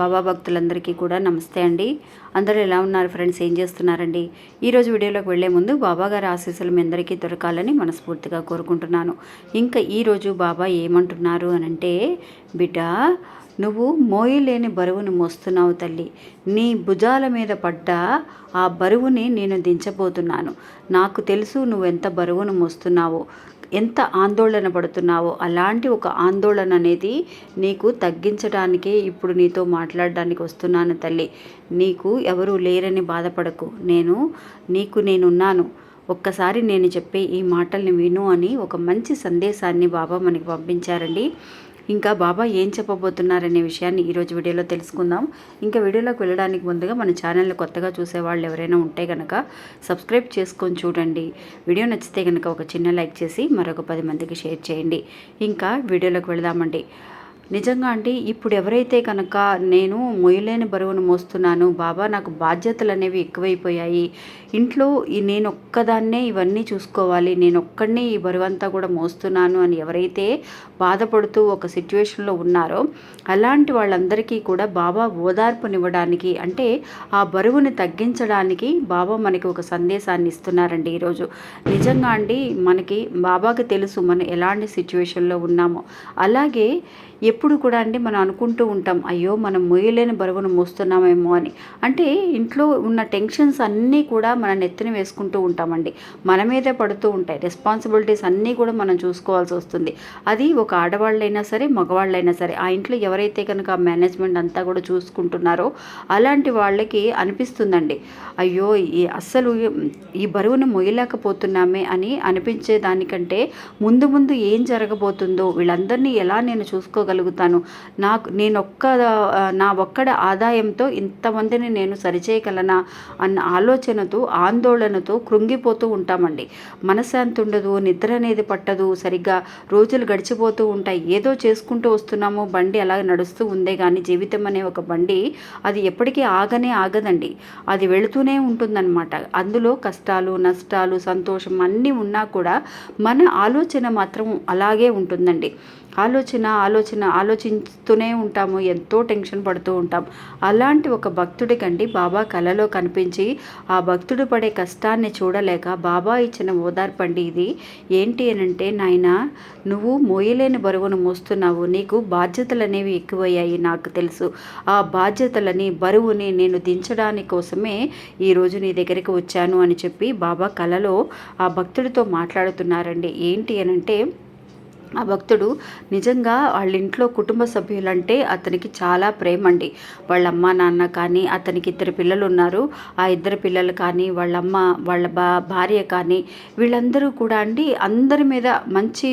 బాబా భక్తులందరికీ కూడా నమస్తే అండి. అందరూ ఎలా ఉన్నారు ఫ్రెండ్స్? ఏం చేస్తున్నారండి? ఈరోజు వీడియోలోకి వెళ్ళే ముందు బాబా గారి ఆశీస్సులు మీ అందరికీ దొరకాలని మనస్ఫూర్తిగా కోరుకుంటున్నాను. ఇంకా ఈరోజు బాబా ఏమంటున్నారు అని అంటే బిడ్డ నువ్వు మోయలేని బరువును మోస్తున్నావు తల్లి. నీ భుజాల మీద పడ్డ ఆ బరువుని నేను దించబోతున్నాను. నాకు తెలుసు నువ్వెంత బరువును మోస్తున్నావో. ఎంత ఆందోళన పడుతున్నావో అలాంటి ఒక ఆందోళన అనేది నీకు తగ్గించడానికే ఇప్పుడు నీతో మాట్లాడడానికి వస్తున్నాను తల్లి. నీకు ఎవరూ లేరని బాధపడకు. నేను నీకు నేనున్నాను. ఒక్కసారి నేను చెప్పే ఈ మాటల్ని విను అని ఒక మంచి సందేశాన్ని బాబా మనకి పంపించారండి. ఇంకా బాబా ఏం చెప్పబోతున్నారనే విషయాన్ని ఈరోజు వీడియోలో తెలుసుకుందాం. ఇంకా వీడియోలోకి వెళ్ళడానికి ముందుగా మన ఛానల్ని కొత్తగా చూసే వాళ్ళు ఎవరైనా ఉంటే కనుక సబ్స్క్రైబ్ చేసుకొని చూడండి. వీడియో నచ్చితే కనుక ఒక చిన్న లైక్ చేసి మరొక పది మందికి షేర్ చేయండి. ఇంకా వీడియోలోకి వెళదామండి. నిజంగా అండి ఇప్పుడు ఎవరైతే కనుక నేను మొయ్యలేని బరువును మోస్తున్నాను బాబా నాకు బాధ్యతలు అనేవి ఎక్కువైపోయాయి. ఇంట్లో ఈ నేను ఒక్కదాన్నే ఇవన్నీ చూసుకోవాలి నేను ఒక్కడిని ఈ బరువు అంతా కూడా మోస్తున్నాను అని ఎవరైతే బాధపడుతూ ఒక సిచ్యువేషన్లో ఉన్నారో అలాంటి వాళ్ళందరికీ కూడా బాబా ఓదార్పునివ్వడానికి అంటే ఆ బరువుని తగ్గించడానికి బాబా మనకి ఒక సందేశాన్ని ఇస్తున్నారండి ఈరోజు. నిజంగా అండి మనకి బాబాకి తెలుసు మనం ఎలాంటి సిచ్యువేషన్లో ఉన్నామో. అలాగే ఎప్పుడు కూడా అండి మనం అనుకుంటూ ఉంటాం అయ్యో మనం మొయ్యలేని బరువును మోస్తున్నామేమో అని. అంటే ఇంట్లో ఉన్న టెన్షన్స్ అన్నీ కూడా మన నెత్తిన వేసుకుంటూ ఉంటామండి. మన మీదే పడుతూ ఉంటాయి. రెస్పాన్సిబిలిటీస్ అన్నీ కూడా మనం చూసుకోవాల్సి వస్తుంది. అది ఒక ఆడవాళ్ళైనా సరే మగవాళ్ళైనా సరే ఆ ఇంట్లో ఎవరైతే కనుక మేనేజ్మెంట్ అంతా కూడా చూసుకుంటున్నారో అలాంటి వాళ్ళకి అనిపిస్తుందండి. అయ్యో ఈ అస్సలు ఈ బరువును మొయ్యలేకపోతున్నామే అని అనిపించే దానికంటే ముందు ముందు ఏం జరగబోతుందో వీళ్ళందరినీ ఎలా నేను చూసుకోగలుగు చేయగలుగుతాను నాకు నేను ఒక్క నా ఒక్కడ ఆదాయంతో ఇంతమందిని నేను సరిచేయగలనా అన్న ఆలోచనతో ఆందోళనతో కృంగిపోతూ ఉంటామండి. మనశ్శాంతి ఉండదు నిద్ర అనేది పట్టదు సరిగ్గా రోజులు గడిచిపోతూ ఉంటాయి. ఏదో చేసుకుంటూ వస్తున్నాము బండి అలా నడుస్తూ ఉందే కానీ జీవితం అనే ఒక బండి అది ఎప్పటికీ ఆగనే ఆగదండి. అది వెళుతూనే ఉంటుందన్నమాట. అందులో కష్టాలు నష్టాలు సంతోషం అన్నీ ఉన్నా కూడా మన ఆలోచన మాత్రం అలాగే ఉంటుందండి. ఆలోచన ఆలోచన ఆలోచిస్తూనే ఉంటాము ఎంతో టెన్షన్ పడుతూ ఉంటాం. అలాంటి ఒక భక్తుడికండి బాబా కలలో కనిపించి ఆ భక్తుడు పడే కష్టాన్ని చూడలేక బాబా ఇచ్చిన ఓదార్పండి ఇది. ఏంటి అనంటే నాయన నువ్వు మోయలేని బరువును మోస్తున్నావు. నీకు బాధ్యతలు అనేవి ఎక్కువయ్యాయి నాకు తెలుసు. ఆ బాధ్యతలని బరువుని నేను దించడానికి కోసమే ఈరోజు నీ దగ్గరికి వచ్చాను అని చెప్పి బాబా కలలో ఆ భక్తుడితో మాట్లాడుతున్నారండి. ఏంటి అనంటే ఆ భక్తుడు నిజంగా వాళ్ళ ఇంట్లో కుటుంబ సభ్యులంటే అతనికి చాలా ప్రేమ అండి వాళ్ళ అమ్మ నాన్న కానీ అతనికి ఇద్దరు పిల్లలు ఉన్నారు. ఆ ఇద్దరు పిల్లలు కానీ వాళ్ళ అమ్మ వాళ్ళ బా భార్య కానీ వీళ్ళందరూ కూడా అండి అందరి మీద మంచి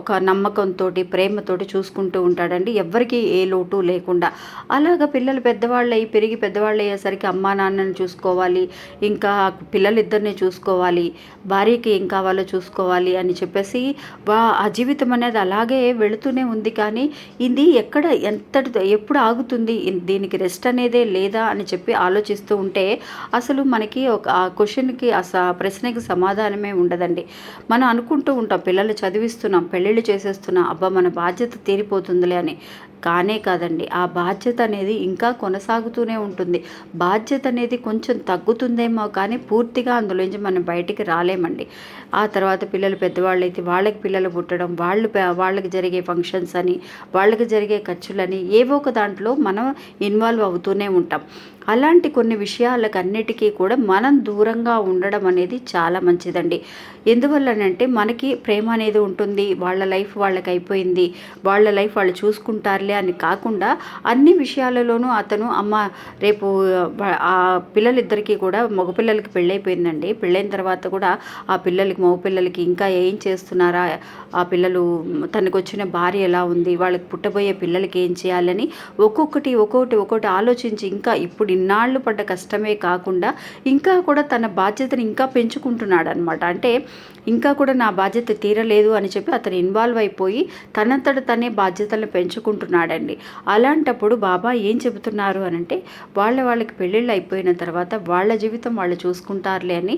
ఒక నమ్మకంతో ప్రేమతోటి చూసుకుంటూ ఉంటాడండి. ఎవరికి ఏ లోటు లేకుండా. అలాగ పిల్లలు పెద్దవాళ్ళు అయ్యి పెరిగి పెద్దవాళ్ళు అయ్యేసరికి అమ్మా నాన్నని చూసుకోవాలి ఇంకా పిల్లలిద్దరిని చూసుకోవాలి భార్యకి ఏం కావాలో చూసుకోవాలి అని చెప్పేసి వా ఆ జీవితం అనేది అలాగే వెళుతూనే ఉంది. కానీ ఇది ఎక్కడ ఎంతటి ఎప్పుడు ఆగుతుంది? దీనికి రెస్ట్ అనేదే లేదా అని చెప్పి ఆలోచిస్తూ ఉంటే అసలు మనకి ఒక ఆ క్వశ్చన్కి ఆ ప్రశ్నకి సమాధానమే ఉండదండి. మనం అనుకుంటూ ఉంటాం పిల్లలు చదివిస్తున్నాం పెళ్ళిళ్ళు చేసేస్తున్నాం అబ్బా మన బాధ్యత తీరిపోతుందిలే అని. కానే కాదండి. ఆ బాధ్యత అనేది ఇంకా కొనసాగుతూనే ఉంటుంది. బాధ్యత అనేది కొంచెం తగ్గుతుందేమో కానీ పూర్తిగా అందులోంచి మనం బయటికి రాలేమండి. ఆ తర్వాత పిల్లలు పెద్దవాళ్ళు అయితే వాళ్ళకి పిల్లలు పుట్టడం వాళ్ళు వాళ్ళకి జరిగే ఫంక్షన్స్ అని వాళ్ళకి జరిగే ఖర్చులని ఏవో ఒక దాంట్లో మనం ఇన్వాల్వ్ అవుతూనే ఉంటాం. అలాంటి కొన్ని విషయాలకన్నిటికీ కూడా మనం దూరంగా ఉండడం అనేది చాలా మంచిదండి. ఎందువల్లనంటే మనకి ప్రేమ అనేది ఉంటుంది. వాళ్ళ లైఫ్ వాళ్ళకి అయిపోయింది. వాళ్ళ లైఫ్ వాళ్ళు చూసుకుంటారు తల్లే అని కాకుండా అన్ని విషయాలలోనూ అతను అమ్మ రేపు ఆ పిల్లలిద్దరికీ కూడా మగపిల్లలకి పెళ్ళైపోయిందండి. పెళ్ళైన తర్వాత కూడా ఆ పిల్లలకి మగపిల్లలకి ఇంకా ఏం చేస్తున్నారా? ఆ పిల్లలు తనకు వచ్చిన భార్య ఎలా ఉంది? వాళ్ళకి పుట్టబోయే పిల్లలకి ఏం చేయాలని ఒక్కొక్కటి ఒక్కొక్కటి ఒక్కొక్కటి ఆలోచించి ఇంకా ఇప్పుడు ఇన్నాళ్ళు పడ్డ కష్టమే కాకుండా ఇంకా కూడా తన బాధ్యతను ఇంకా పెంచుకుంటున్నాడు అనమాట అంటే ఇంకా కూడా నా బాధ్యత తీరలేదు అని చెప్పి అతను ఇన్వాల్వ్ అయిపోయి తనంతట తనే బాధ్యతలను పెంచుకుంటున్నాడు. ఉన్నాడండి. అలాంటప్పుడు బాబా ఏం చెబుతున్నారు అని అంటే వాళ్ళ వాళ్ళకి పెళ్ళిళ్ళు అయిపోయిన తర్వాత వాళ్ళ జీవితం వాళ్ళు చూసుకుంటారులే అని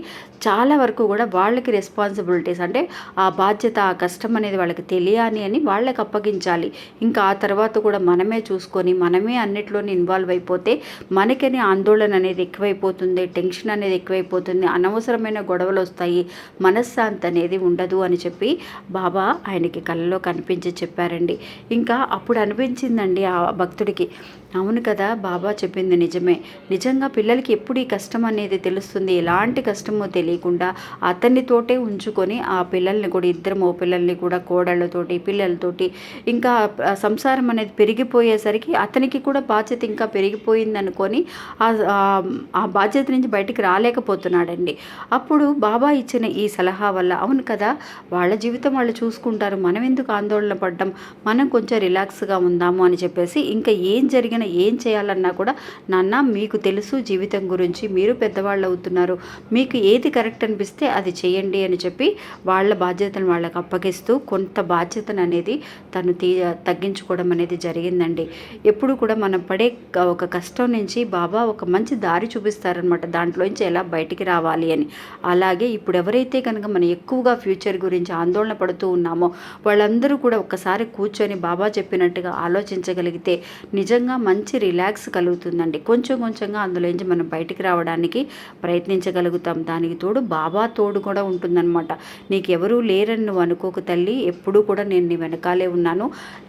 చాలా వరకు కూడా వాళ్ళకి రెస్పాన్సిబిలిటీస్ అంటే ఆ బాధ్యత ఆ కష్టం అనేది వాళ్ళకి తెలియాలి అని వాళ్ళకి అప్పగించాలి. ఇంకా ఆ తర్వాత కూడా మనమే చూసుకొని మనమే అన్నిట్లోనే ఇన్వాల్వ్ అయిపోతే మనకని ఆందోళన అనేది ఎక్కువైపోతుంది టెన్షన్ అనేది ఎక్కువైపోతుంది అనవసరమైన గొడవలు వస్తాయి మనశ్శాంతి అనేది ఉండదు అని చెప్పి బాబా ఆయనకి కళ్ళలో కనిపించి చెప్పారండి. ఇంకా అప్పుడు అనిపించిందండి ఆ భక్తుడికి. అవును కదా బాబా చెప్పింది నిజమే. నిజంగా పిల్లలకి ఎప్పుడు ఈ కష్టం అనేది తెలుస్తుంది? ఎలాంటి కష్టమో తెలియకుండా అతనితోటే ఉంచుకొని ఆ పిల్లల్ని కూడా ఇద్దరు మో పిల్లల్ని కూడా కోడళ్ళతోటి పిల్లలతోటి ఇంకా సంసారం అనేది పెరిగిపోయేసరికి అతనికి కూడా బాధ్యత ఇంకా పెరిగిపోయింది అనుకొని ఆ బాధ్యత నుంచి బయటికి రాలేకపోతున్నాడండి. అప్పుడు బాబా ఇచ్చిన ఈ సలహా వల్ల అవును కదా వాళ్ళ జీవితం వాళ్ళు చూసుకుంటారు. మనం ఎందుకు ఆందోళన పడ్డం? మనం కొంచెం రిలాక్స్గా ఉందాము అని చెప్పేసి ఇంకా ఏం జరిగిన ఆయన ఏం చేయాలన్నా కూడా నాన్న మీకు తెలుసు జీవితం గురించి మీరు పెద్దవాళ్ళు అవుతున్నారు. మీకు ఏది కరెక్ట్ అనిపిస్తే అది చేయండి అని చెప్పి వాళ్ళ బాధ్యతను వాళ్ళకి అప్పగిస్తూ కొంత బాధ్యతను అనేది తను తీ తగ్గించుకోవడం అనేది జరిగిందండి. ఎప్పుడు కూడా మనం పడే ఒక కష్టం నుంచి బాబా ఒక మంచి దారి చూపిస్తారనమాట దాంట్లోంచి ఎలా బయటికి రావాలి అని. అలాగే ఇప్పుడు ఎవరైతే కనుక మనం ఎక్కువగా ఫ్యూచర్ గురించి ఆందోళన పడుతూ ఉన్నామో వాళ్ళందరూ కూడా ఒక్కసారి కూర్చొని బాబా చెప్పినట్టుగా ఆలోచించగలిగితే నిజంగా మంచి రిలాక్స్ కలుగుతుందండి. కొంచెం కొంచెంగా అందులోంచి మనం బయటికి రావడానికి ప్రయత్నించగలుగుతాం. దానికి తోడు బాబా తోడు కూడా ఉంటుందన్నమాట. నీకు ఎవరూ లేరని నువ్వు అనుకోక తల్లి. ఎప్పుడూ కూడా నేను నీ వెనకాలే ఉన్నాను.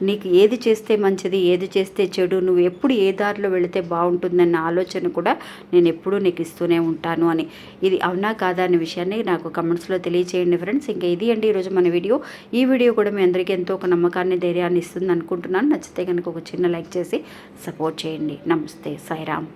నీకు ఏది చేస్తే మంచిది ఏది చేస్తే చెడు నువ్వు ఎప్పుడు ఏ దారిలో వెళితే బాగుంటుందన్న ఆలోచన కూడా నేను ఎప్పుడూ నీకు ఇస్తూనే ఉంటాను అని. ఇది అవునా కాదా అనే విషయాన్ని నాకు కమెంట్స్లో తెలియచేయండి ఫ్రెండ్స్ ఇంకా ఇది అండి ఈరోజు మన వీడియో. ఈ వీడియో కూడా మీ అందరికీ ఎంతో ఒక నమ్మకాన్ని ధైర్యాన్ని ఇస్తుంది అనుకుంటున్నాను నచ్చితే కనుక ఒక చిన్న లైక్ చేసి సపోర్ట్ చేయండి. నమస్తే. సాయిరామ్.